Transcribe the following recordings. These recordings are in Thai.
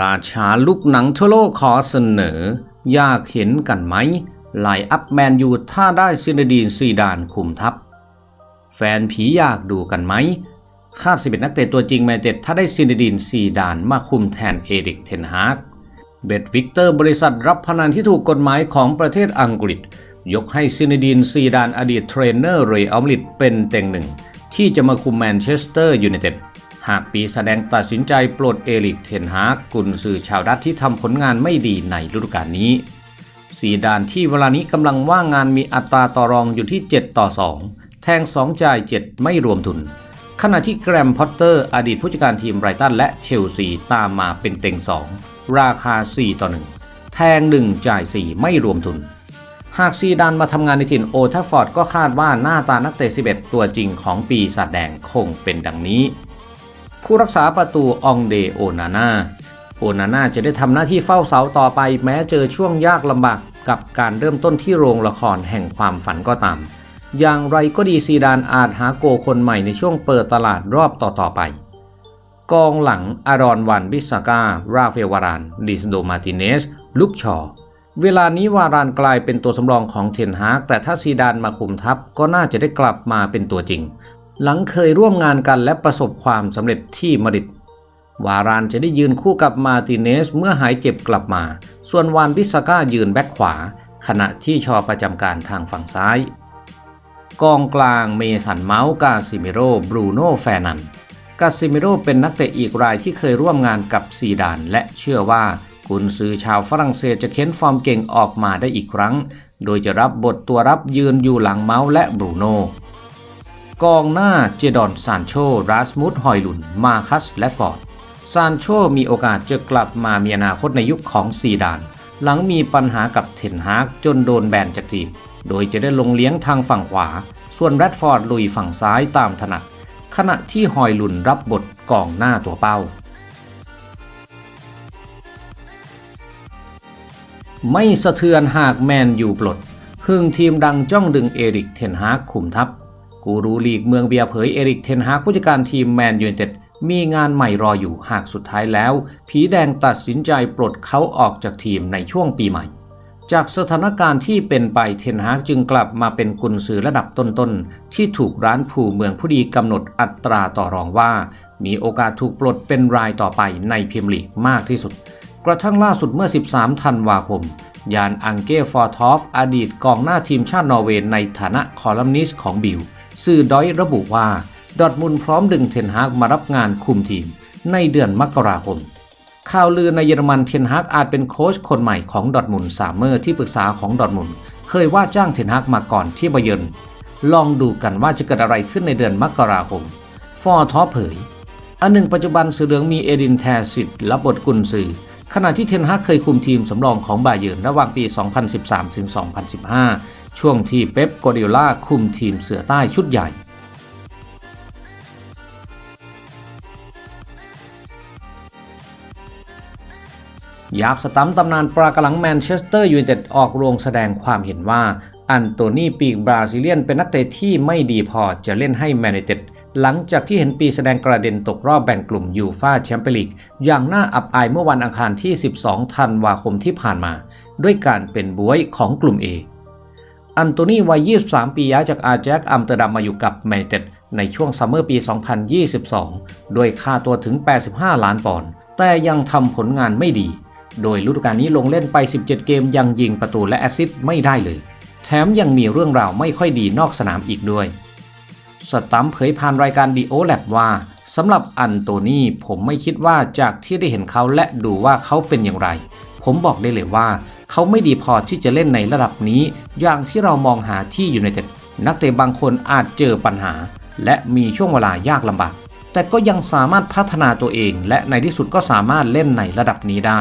ราชาลูกหนังทั่วโลกขอเสนอ อยากเห็นกันไหมไลอัพแมนยูถ้าได้ซินดีนซีดานคุมทัพ แฟนผีอยากดูกันไหมคาด11 นักเตะตัวจริงแมนเต็ดถ้าได้ซินดีนซีดานมาคุมแทนเอริกเทนฮากเบดวิกเตอร์บริษัทรับพนันที่ถูกกฎหมายของประเทศอังกฤษ ยกให้ซินดีนซีดานอดีตเทรนเนอร์เรอัลมาดริดเป็นเต็งหนึ่งที่จะมาคุมแมนเชสเตอร์ยูไนเต็ด หากปีแสดงตัดสินใจปลดเอริกเทนฮากกุนซือชาวดัตที่ทำผลงานไม่ดีในฤดูกาลนี้ซีดานที่เวลานี้กำลังว่างงานมีอัตราต่อรองอยู่ที่ 7 ต่อ 2 แทง 2 จ่าย 7 ไม่รวมทุน ขณะที่แกรมพอตเตอร์อดีตผู้จัดการทีมไรตันและเชลซีตามมาเป็นเต็ง 2 ราคา 4 ต่อ 1 แทง 1 จ่าย 4 ไม่รวมทุน หากซีดานมาทำงานในถิ่นโอทัฟฟอร์ดก็คาดว่าหน้าตานักเตะ11 ตัวจริงของปีศาจแดงคงเป็นดังนี้ ผู้รักษาประตูองเดโอนาน่าโอนาน่าจะได้ทำหน้าที่เฝ้าเสาต่อไปแม้เจอช่วงยากลำบากกับการเริ่มต้นที่โรงละครแห่งความฝันก็ตาม อย่างไรก็ดีซีดานอาจหาโกคนใหม่ในช่วงเปิดตลาดรอบต่อๆไป กองหลังอารอนวันบิสการาเฟลวารานดิสโดมาติเนส ลุกชอ เวลานี้วารานกลายเป็นตัวสำรองของเทนฮากแต่ถ้าซีดานมาคุมทัพก็น่าจะได้กลับมาเป็นตัวจริง หลังเคยร่วมงานกันและประสบความสำเร็จที่มาดริดวารานจะได้ยืนคู่กับมาติเนสเมื่อหายเจ็บกลับมา ส่วนวานบิสก้ายืนแบ็คขวา ขณะที่ชอประจำการทางฝั่งซ้าย กองกลางเมสันเมาส์กาซิเมโรบรูโน่แฟนันกาซิเมโรเป็นนักเตะอีกรายที่เคยร่วมงานกับซีดาน และเชื่อว่ากุนซือชาวฝรั่งเศสจะเค้นฟอร์มเก่งออกมาได้อีกครั้ง โดยจะรับบทตัวรับยืนอยู่หลังเมาส์และบรูโน่ กองหน้าเจดอนซานโชราสมุดฮอยลุน มาคัส และฟอร์ด ซานโชมีโอกาสจะกลับมามีอนาคตในยุคของซีดาน หลังมีปัญหากับเทนฮากจนโดนแบนจากทีม โดยจะได้ลงเลี้ยงทางฝั่งขวา ส่วนแรดฟอร์ดลุยฝั่งซ้ายตามถนัด ขณะที่ฮอยลุนรับบทกองหน้าตัวเป้า ไม่สะเทือนหากแมนยูปลดหึ่งทีมดังจ้องดึงเอริกเทนฮากคุมทัพ กูรูลีกเมืองเบียเผยเอริกเทนฮากผู้จัดการทีมแมนยูไนเต็ดมีงานใหม่รออยู่หากสุดท้ายแล้ว ผีแดงตัดสินใจปลดเขาออกจากทีมในช่วงปีใหม่ จากสถานการณ์ที่เป็นไปเทนฮากจึงกลับมาเป็นกุนซือระดับต้นๆ ที่ถูกร้านผู้เมืองผู้ดีกำหนดอัตราต่อรองว่า มีโอกาสถูกปลดเป็นรายต่อไปในพรีเมียร์ลีกมากที่สุด กระทั่งล่าสุดเมื่อ 13 ธันวาคมยานอังเก้ฟอร์ทอฟอดีตกองหน้าทีมชาตินอร์เวย์ในฐานะคอลัมนิสต์ของบิล สื่อดอยระบุว่า ดอร์ทมุนด์พร้อมดึงเทนฮากมารับงานคุมทีมในเดือนมกราคม ข่าวลือในเยอรมันเทนฮากอาจเป็นโค้ชคนใหม่ของดอร์ทมุนด์สามเมอร์ที่ปรึกษาของดอร์ทมุนด์เคยว่าจ้างเทนฮากมาก่อนที่บเยินลองดูกันว่าจะเกิดอะไรขึ้นในเดือนมกราคม ฟอร์ทอเผย อันหนึ่งปัจจุบันสื่อเหลืองมีเอดินแทสิตรับบทกุนซือขณะที่เทนฮากเคยคุมทีมสำรองของบาเยิร์นระหว่างปี 2013ถึง2015 ช่วงที่เป๊ปโกวาร์ดิโอลาคุมทีมเสือใต้ชุดใหญ่ ยาบสตัมตำนานปรากำลังแมนเชสเตอร์ยูไนเต็ดออกโรงแสดงความเห็นว่า อันโตนีปีกบราซิเลียนเป็นนักเตะที่ไม่ดีพอจะเล่นให้แมนยูไนเต็ดหลังจากที่เห็นปีแสดงกระเด็นตกรอบแบ่งกลุ่มยูฟาแชมเปี้ยนลีกอย่างน่าอับอายเมื่อวันอังคารที่ 12 ธันวาคมที่ผ่านมา ด้วยการเป็นบวยของกลุ่ม A อันโตนีวัย 23 ปีย้ายจากอาแจ็คอัมสเตอร์ดัมมาอยู่กับแมนเต็ดในช่วงซัมเมอร์ปี 2022 ด้วยค่าตัวถึง 85 ล้านปอนด์แต่ยังทำผลงานไม่ดี โดยฤดูกาลนี้ลงเล่นไป 17 เกมยังยิงประตูและแอสซิสต์ไม่ได้เลย แถมยังมีเรื่องราวไม่ค่อยดีนอกสนามอีกด้วย สตัมเผยผ่านรายการดีโอแลบว่าสำหรับอันโตนีผมไม่คิดว่าจากที่ได้เห็นเขาและดูว่าเขาเป็นอย่างไร ผมบอกได้เลยว่า เขาไม่ดีพอที่จะเล่นในระดับนี้ อย่างที่เรามองหาที่อยู่ในเต็ดนักเตะบางคนอาจเจอปัญหา และมีช่วงเวลายากลำบาก แต่ก็ยังสามารถพัฒนาตัวเอง และในที่สุดก็สามารถเล่นในระดับนี้ได้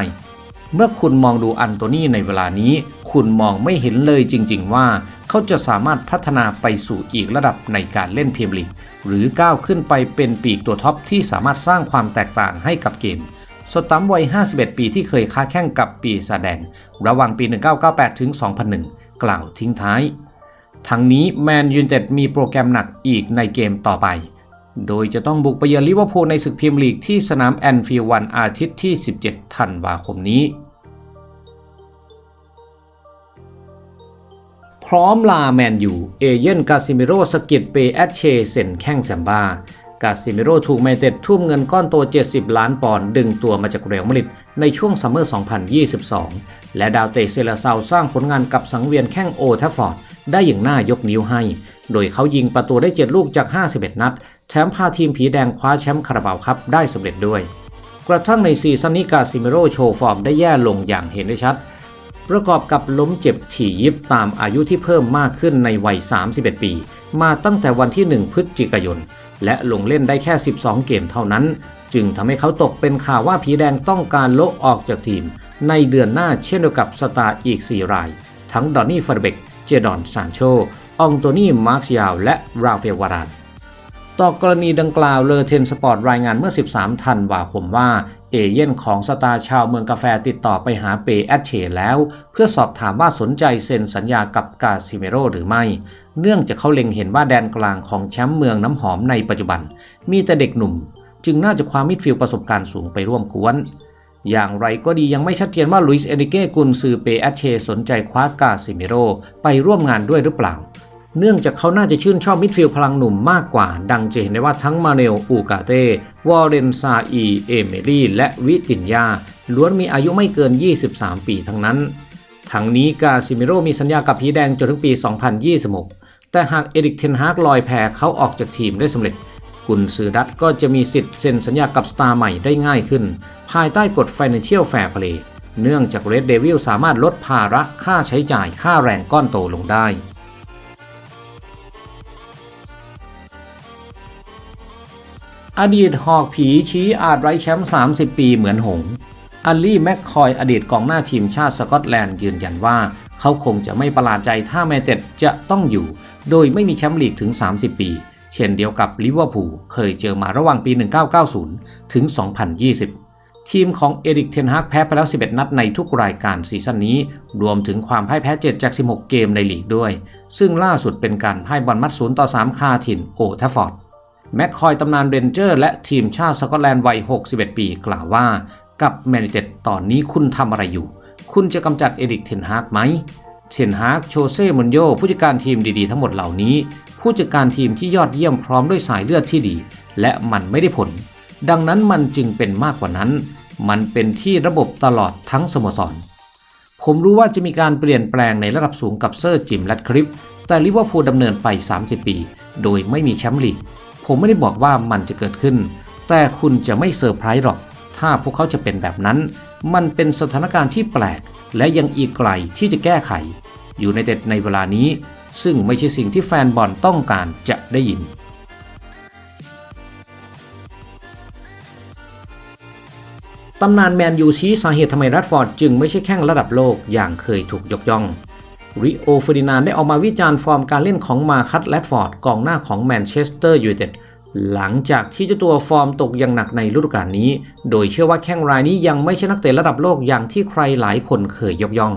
เมื่อคุณมองดูอันโตนีในเวลานี้ คุณมองไม่เห็นเลยจริง ๆ ว่าเขาจะสามารถพัฒนาไปสู่อีกระดับในการเล่นเมียร์ลีกหรือก้าวขึ้นไปเป็นปีกตัวท็อปที่สามารถสร้างความแตกต่างให้กับเกม สตัมวัย 51 ปีที่เคยค้าแข่งกับปีศาจแดง ระหว่างปี 1998 ถึง 2001 กล่าวทิ้งท้าย ทั้งนี้แมนยูนเต็ดมีโปรแกรมหนักอีกในเกมต่อไป โดยจะต้องบุกไปเยือนลิเวอร์พูลในศึกพรีเมียร์ลีกที่สนามแอนฟิลด์วันอาทิตย์ที่ 17 ธันวาคมนี้ พร้อมลาแมนยูเอเย่นกาซิเมโรสกิดเปแอดเชเซ็นแข้งแซมบา กาซิเมโรถูกแมนเต็ดทุ่มเงินก้อนโต 70 ล้านปอนด์ดึงตัวมาจากเรอัลมาดริดในช่วงซัมเมอร์ 2022 และดาวเตะเซเลซาวสร้างผลงานกับสังเวียนแข้งโอทัฟฟอร์ด ได้อย่างน่ายกนิ้วให้ โดยเขายิงประตูได้ 7 ลูกจาก 51 นัด แถมพาทีมผีแดงคว้าแชมป์คาราบาวครับได้สำเร็จด้วย กระทั่งในซีซั่นนี้กาซิเมโรโชว์ฟอร์มได้แย่ลงอย่างเห็นได้ชัด ประกอบกับล้มเจ็บถี่ยิบตามอายุที่เพิ่มมากขึ้นในวัย 31 ปี มาตั้งแต่วันที่ 1 พฤศจิกายน และลงเล่นได้แค่ 12 เกมเท่านั้น จึงทำให้เขาตกเป็นข่าวว่าผีแดงต้องการโละออกจากทีม ในเดือนหน้าเช่นเดียวกับสตาร์อีก 4 ราย ทั้งดอนนี่ฟาร์เบก เจดอนซานโช อองโตนี่ มาร์คยาว และราเฟลวาราน ต่อกรณีดังกล่าวเลอเทนสปอร์ตรายงานเมื่อ 13 ธันวาคมว่า เอเย่นของสตาร์ชาวเมืองกาแฟติดต่อไปหาเปแอดเชแล้ว เพื่อสอบถามว่าสนใจเซ็นสัญญากับกาซิเมโรหรือไม่ เนื่องจากเขาเล็งเห็นว่าแดนกลางของแชมป์เมืองน้ำหอมในปัจจุบัน มีแต่เด็กหนุ่ม จึงน่าจะความมิดฟิลประสบการณ์สูงไปร่วมกวนอย่างไรก็ดียังไม่ชัดเจนว่าลุยส์เอริเก้กุนซือเปแอดเชสนใจคว้ากาซิเมโรไปร่วมงานด้วยหรือเปล่า เนื่องจากเขาน่าจะชื่นชอบมิดฟิลด์พลังหนุ่มมากกว่า ดังจะเห็นได้ว่าทั้งมาเนลอูกาเต้ วอร์เรนซาอี เอเมลี่ และวิตินยา ล้วนมีอายุไม่เกิน 23 ปีทั้งนั้น ทั้งนี้กาซิเมโรมีสัญญากับผีแดงจนถึงปี 2026 แต่หากเอริกเทนฮากลอยแพเขาออกจากทีมได้สำเร็จ กุนซือดัตก็จะมีสิทธิ์เซ็นสัญญากับสตาร์ใหม่ได้ง่ายขึ้น ภายใต้กฎ Financial Fair Play เนื่องจาก Red Devil สามารถลดภาระค่าใช้จ่ายค่าแรงก้อนโตลงได้ อดีตหอกผีชี้อาจไร้แชมป์ 30 ปีเหมือนหงส์อัลลี่แมคคอยอดีตกองหน้าทีมชาติสกอตแลนด์ยืนยันว่า เขาคงจะไม่ประหลาดใจถ้าแมนเต็ดจะต้องอยู่ โดยไม่มีแชมป์ลีกถึง 30 ปี เช่นเดียวกับลิเวอร์พูลเคยเจอมาระหว่างปี 1990 ถึง 2020 ทีมของเอริกเทนฮากแพ้ไปแล้ว 11 นัดในทุกรายการซีซั่นนี้ รวมถึงความพ่ายแพ้ 7 จาก 16 เกมในลีกด้วย ซึ่งล่าสุดเป็นการพ่ายบอลมัด 0 ต่อ 3 คาถิ่นโอทัฟฟอร์ด แม็กคอยตำนานเรนเจอร์และทีมชาติสกอตแลนด์วัย 61 ปี กล่าวว่า กับแมนเต็ดตอนนี้คุณทำอะไรอยู่ คุณจะกำจัดเอริกเทนฮากไหมเทนฮากโชเซ่มุนโยผู้จัดการทีมดีๆ ทั้งหมดเหล่านี้ ผู้จัดการทีมที่ยอดเยี่ยมพร้อมด้วยสายเลือดที่ดี และมันไม่ได้ผล ดังนั้นมันจึงเป็นมากกว่านั้น มันเป็นที่ระบบตลอดทั้งสโมสร ผมรู้ว่าจะมีการเปลี่ยนแปลงในระดับสูงกับเซอร์จิมแรดคลิปแต่ลิเวอร์พูลดำเนินไป 30 ปี โดยไม่มีแชมป์ลีก ผมไม่ได้บอกว่ามันจะเกิดขึ้น แต่คุณจะไม่เซอร์ไพรส์หรอก ถ้าพวกเขาจะเป็นแบบนั้น มันเป็นสถานการณ์ที่แปลก และยังอีกไกลที่จะแก้ไข อยู่ในเต็ดในเวลานี้ ซึ่งไม่ใช่สิ่งที่แฟนบอลต้องการจะได้ยินตำนานแมนยูชี้สาเหตุทำไมแรดฟอร์ดจึงไม่ใช่แข้งระดับโลกอย่างเคยถูกยกย่อง ริโอเฟอร์ดินานได้ออกมาวิจารณ์ฟอร์มการเล่นของมาคัตแรดฟอร์ดกองหน้าของแมนเชสเตอร์ยูไนเต็ดหลังจากที่เจ้าตัวฟอร์มตกอย่างหนักในฤดูกาลนี้ โดยเชื่อว่าแข้งรายนี้ยังไม่ใช่นักเตะระดับโลกอย่างที่ใครหลายคนเคยยกย่อง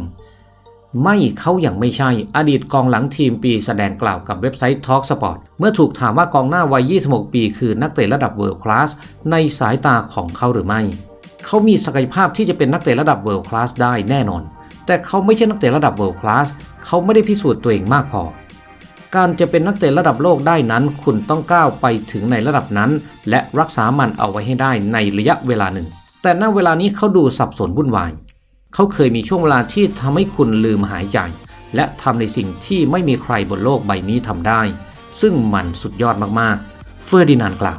ไม่เขาอย่างไม่ใช่ อดีตกองหลังทีมปีแสดงกล่าวกับเว็บไซต์ Talk Sport เมื่อถูกถามว่ากองหน้าวัย 26 ปีคือนักเตะระดับเวิลด์คลาสในสายตาของเขาหรือไม่ เขามีศักยภาพที่จะเป็นนักเตะระดับเวิลด์คลาสได้แน่นอน แต่เขาไม่ใช่นักเตะระดับเวิลด์คลาสเขาไม่ได้พิสูจน์ตัวเองมากพอ การจะเป็นนักเตะระดับโลกได้นั้น คุณต้องก้าวไปถึงในระดับนั้น และรักษามันเอาไว้ให้ได้ในระยะเวลาหนึ่ง แต่ณเวลานี้เขาดูสับสนวุ่นวาย เขาเคยมีช่วงเวลาที่ทำให้คุณลืมหายใจ และทำในสิ่งที่ไม่มีใครบนโลกใบนี้ทำได้ ซึ่งมันสุดยอดมากๆ เฟอร์ดินานด์กล่าว